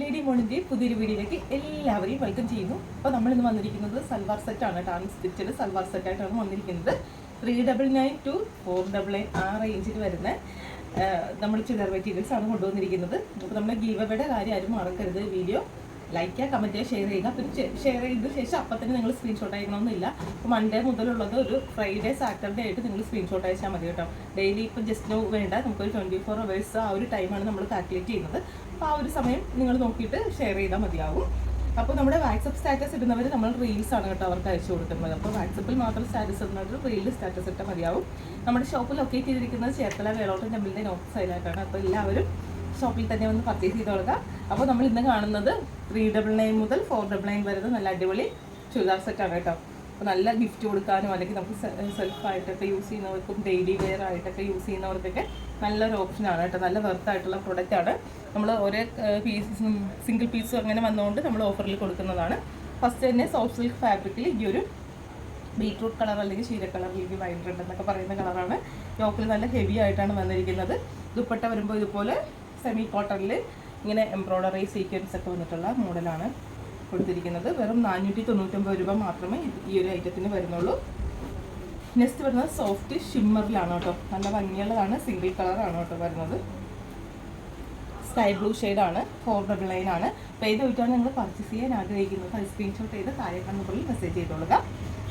Lady മോണിന്റെ പുതിയൊരു വീഡിയോയിലേക്ക് എല്ലാവരെയും വെൽക്കം ചെയ്യുന്നു. അപ്പോൾ നമ്മൾ ഇന്ന് വന്നിരിക്കുന്നത് സൽവാർ സെറ്റാണ് ടാണി സ്റ്റിച്ചിൽ സൽവാർ സെറ്റായിട്ടാണ് വന്നിരിക്കുന്നത്. Three double nine two four double nine ആ റേഞ്ചിൽ വരുന്ന നമ്മൾ ചിലർ മെറ്റീരിയൽസ് ആണ് കൊണ്ടുവന്നിരിക്കുന്നത്. അപ്പോൾ നമ്മുടെ ഗീവയുടെ കാര്യം ആരും മറക്കരുത് വീഡിയോ ലൈക്ക് ചെയ്യുക കമന്റ് ചെയ്യുക ഷെയർ ചെയ്യുക. പിന്നെ ഷെയർ ചെയ്ത ശേഷം അപ്പം തന്നെ നിങ്ങൾ സ്ക്രീൻഷോട്ട് അയക്കണമെന്നില്ല. അപ്പോൾ മൺഡേ മുതലുള്ളത് ഒരു ഫ്രൈഡേ സാറ്റർഡേ ആയിട്ട് നിങ്ങൾ സ്ക്രീൻഷോട്ട് അയച്ചാൽ മതി കേട്ടോ. ഡെയിലി ഇപ്പം ജസ്റ്റ് വേണ്ട. നമുക്കൊരു ട്വന്റി ഫോർ അവേഴ്സ് ആ ഒരു ടൈമാണ് നമ്മൾ കാൽക്കുലേറ്റ് ചെയ്യുന്നത്. അപ്പോൾ ആ ഒരു സമയം നിങ്ങൾ നോക്കിയിട്ട് ഷെയർ ചെയ്താൽ മതിയാവും. അപ്പോൾ നമ്മുടെ വാട്സപ്പ് സ്റ്റാറ്റസ് ഇടുന്നവർ നമ്മൾ റീൽസ് ആണ് കേട്ടോ അവർക്ക് അയച്ചു കൊടുക്കുന്നത്. അപ്പോൾ വാട്സപ്പിൽ മാത്രം സ്റ്റാറ്റസ് ഇടുന്നവർ റീലിൽ സ്റ്റാറ്റസ് ഇട്ടാൽ മതിയാവും. നമ്മുടെ ഷോപ്പ് ലൊക്കേറ്റ് ചെയ്തിരിക്കുന്നത് ചേർത്തല വേളോട്ടം ടെമ്പിളിന്റെ നോർത്ത് സൈഡിലായിട്ടാണ് അപ്പോൾ എല്ലാവരും ഷോപ്പിൽ തന്നെ വന്ന് പർച്ചേസ് ചെയ്ത് കൊടുക്കാം. അപ്പോൾ നമ്മൾ ഇന്ന് കാണുന്നത് ത്രീ ഡബിൾ നയൻ മുതൽ ഫോർ ഡബിൾ നയൻ വരെ നല്ല അടിപൊളി ചുരിദാർ സെറ്റാണ് കേട്ടോ. അപ്പോൾ നല്ല ഗിഫ്റ്റ് കൊടുക്കാനും അല്ലെങ്കിൽ നമുക്ക് സെൽഫായിട്ടൊക്കെ യൂസ് ചെയ്യുന്നവർക്കും ഡെയിലി വെയർ ആയിട്ടൊക്കെ യൂസ് ചെയ്യുന്നവർക്കൊക്കെ നല്ലൊരു ഓപ്ഷനാണ് കേട്ടോ. നല്ല വെർത്ത് ആയിട്ടുള്ള പ്രൊഡക്റ്റ് ആണ്. നമ്മൾ ഓരോ പീസും സിംഗിൾ പീസും അങ്ങനെ വന്നുകൊണ്ട് നമ്മൾ ഓഫറിൽ കൊടുക്കുന്നതാണ്. ഫസ്റ്റ് തന്നെ സോഫ്റ്റ് സിൽക്ക് ഫാബ്രിക്കിൽ ഈ ഒരു ബീട്രൂട്ട് കളർ അല്ലെങ്കിൽ ക്ഷീര കളർ അല്ലെങ്കിൽ വൈൻ റെഡ് എന്നൊക്കെ പറയുന്ന കളറാണ് യോക്കിൽ നല്ല ഹെവി ആയിട്ടാണ് വന്നിരിക്കുന്നത്. ദുപ്പട്ട വരുമ്പോൾ ഇതുപോലെ സെമി കോട്ടണിൽ ഇങ്ങനെ എംബ്രോയ്ഡറി സീക്വൻസ് ഒക്കെ വന്നിട്ടുള്ള മോഡലാണ് കൊടുത്തിരിക്കുന്നത്. വെറും നാനൂറ്റി തൊണ്ണൂറ്റൊമ്പത് രൂപ മാത്രമേ ഈ ഒരു ഐറ്റത്തിന് വരുന്നുള്ളൂ. നെക്സ്റ്റ് വരുന്നത് സോഫ്റ്റ് ഷിമ്മറിലാണ് കേട്ടോ. നല്ല ഭംഗിയുള്ളതാണ്. സിംഗിൾ കളറാണ് കേട്ടോ വരുന്നത്. സ്കൈ ബ്ലൂ ആണ്. ഫോർ ഡബിൾ നയൻ ആണ്. അപ്പോൾ ഏത് വീട്ടാണ് നിങ്ങൾ പർച്ചേസ് ചെയ്യാൻ ആഗ്രഹിക്കുന്നത് അത് സ്ക്രീൻഷോട്ട് ചെയ്ത് താഴെ നമ്പറിൽ മെസ്സേജ് ചെയ്തോളുക.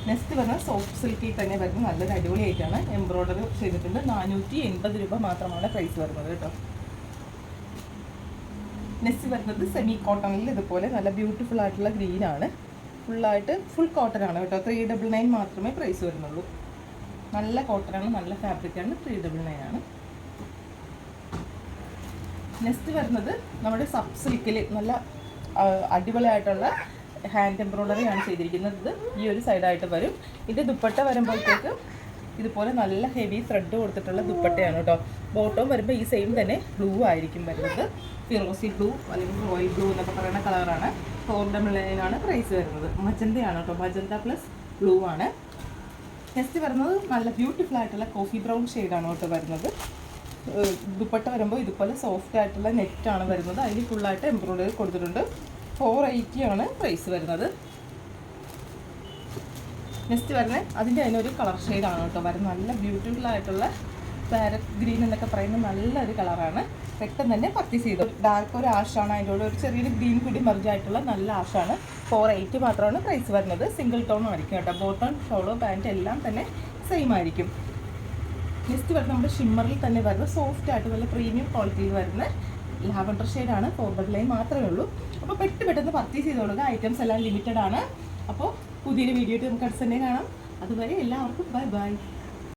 നെക്സ്റ്റ് വരുന്നത് സോഫ്റ്റ് സിൽക്കിൽ തന്നെ വരുന്നത് നല്ലൊരു അടിപൊളി ആയിട്ടാണ് എംബ്രോയ്ഡറി ചെയ്തിട്ടുണ്ട്. നാനൂറ്റി എൺപത് രൂപ മാത്രമാണ് പ്രൈസ് വരുന്നത് കേട്ടോ. നെക്സ്റ്റ് വരുന്നത് സെമി കോട്ടണിൽ ഇതുപോലെ നല്ല ബ്യൂട്ടിഫുൾ ആയിട്ടുള്ള ഗ്രീൻ ആണ്. ഫുള്ളായിട്ട് ഫുൾ കോട്ടൺ ആണ് കേട്ടോ. ത്രീ ഡബിൾ നയൻ മാത്രമേ പ്രൈസ് വരുന്നുള്ളൂ. നല്ല കോട്ടൺ ആണ് നല്ല ഫാബ്രിക് ആണ് ത്രീ ഡബിൾ നയൻ ആണ്. നെക്സ്റ്റ് വരുന്നത് നമ്മുടെ സബ് സിൽക്കിൽ നല്ല അടിപൊളിയായിട്ടുള്ള ഹാൻഡ് എംബ്രോയിഡറി ആണ് ചെയ്തിരിക്കുന്നത്. ഈ ഒരു സൈഡായിട്ട് വരും. ഇത് ദുപ്പട്ട വരുമ്പോഴത്തേക്ക് ഇതുപോലെ നല്ല ഹെവി ത്രെഡ് കൊടുത്തിട്ടുള്ള ദുപ്പട്ടയാണ് കേട്ടോ ബോട്ടം വരുമ്പോൾ ഈ സെയിം തന്നെ ബ്ലൂ ആയിരിക്കും വരുന്നത്. ഫിറോസി ബ്ലൂ അല്ലെങ്കിൽ റോയൽ ബ്ലൂ എന്നൊക്കെ പറയുന്ന കളറാണ് ഫോർ ഡബിൾ പ്രൈസ് വരുന്നത്. മജന്തയാണ് കേട്ടോ മജന്ത പ്ലസ് ബ്ലൂ ആണ്. നെക്സ്റ്റ് വരുന്നത് നല്ല ബ്യൂട്ടിഫുൾ ആയിട്ടുള്ള കോഫി ബ്രൗൺ ഷെയ്ഡാണ് കേട്ടോ വരുന്നത്. ദുപ്പട്ട വരുമ്പോൾ ഇതുപോലെ സോഫ്റ്റ് ആയിട്ടുള്ള നെറ്റാണ് വരുന്നത്. അതിൽ ഫുള്ളായിട്ട് എംബ്രോയ്ഡറി കൊടുത്തിട്ടുണ്ട്. ഫോർ എയ്റ്റി ആണ് പ്രൈസ് വരുന്നത്. നെക്സ്റ്റ് വരുന്നത് അതിന്റെ അതിനൊരു കളർ ഷെയ്ഡാണ് കേട്ടോ. വരുന്നത് നല്ല ബ്യൂട്ടിഫുൾ ആയിട്ടുള്ള പാരറ്റ് ഗ്രീൻ എന്നൊക്കെ പറയുന്ന നല്ലൊരു കളറാണ് പെട്ടെന്ന് തന്നെ പർച്ചേസ് ചെയ്തു. ഡാർക്ക് ഒരു ആഷാണ്. അതിന്റെ കൂടെ ഒരു ചെറിയൊരു ഗ്രീൻ കൂടി മറിഞ്ഞായിട്ടുള്ള നല്ല ആഷാണ്. ഫോർ എയ്റ്റ് മാത്രമാണ് പ്രൈസ് വരുന്നത്. സിംഗിൾ ടോൺ ആയിരിക്കും കേട്ടോ. ബോട്ടൺ ഷോളോ പാന്റ് എല്ലാം തന്നെ സെയിം ആയിരിക്കും. നെക്സ്റ്റ് വരുന്നത് നമ്മുടെ ഷിമ്മറിൽ തന്നെ വരുന്ന സോഫ്റ്റ് ആയിട്ട് നല്ല പ്രീമിയം ക്വാളിറ്റിയിൽ വരുന്ന ലാവൻഡർ ഷെയ്ഡാണ് ഫോർ ഡബിൾ ലൈൻ മാത്രമേ ഉള്ളൂ. അപ്പോൾ പെട്ട് പെട്ടെന്ന് പർച്ചേസ് ചെയ്തോളുക ഐറ്റംസ് എല്ലാം ലിമിറ്റഡ് ആണ്. അപ്പോൾ പുതിയൊരു വീഡിയോ നമുക്ക് അടുത്ത് തന്നെ കാണാം. അതുവരെ എല്ലാവർക്കും ബൈ ബൈ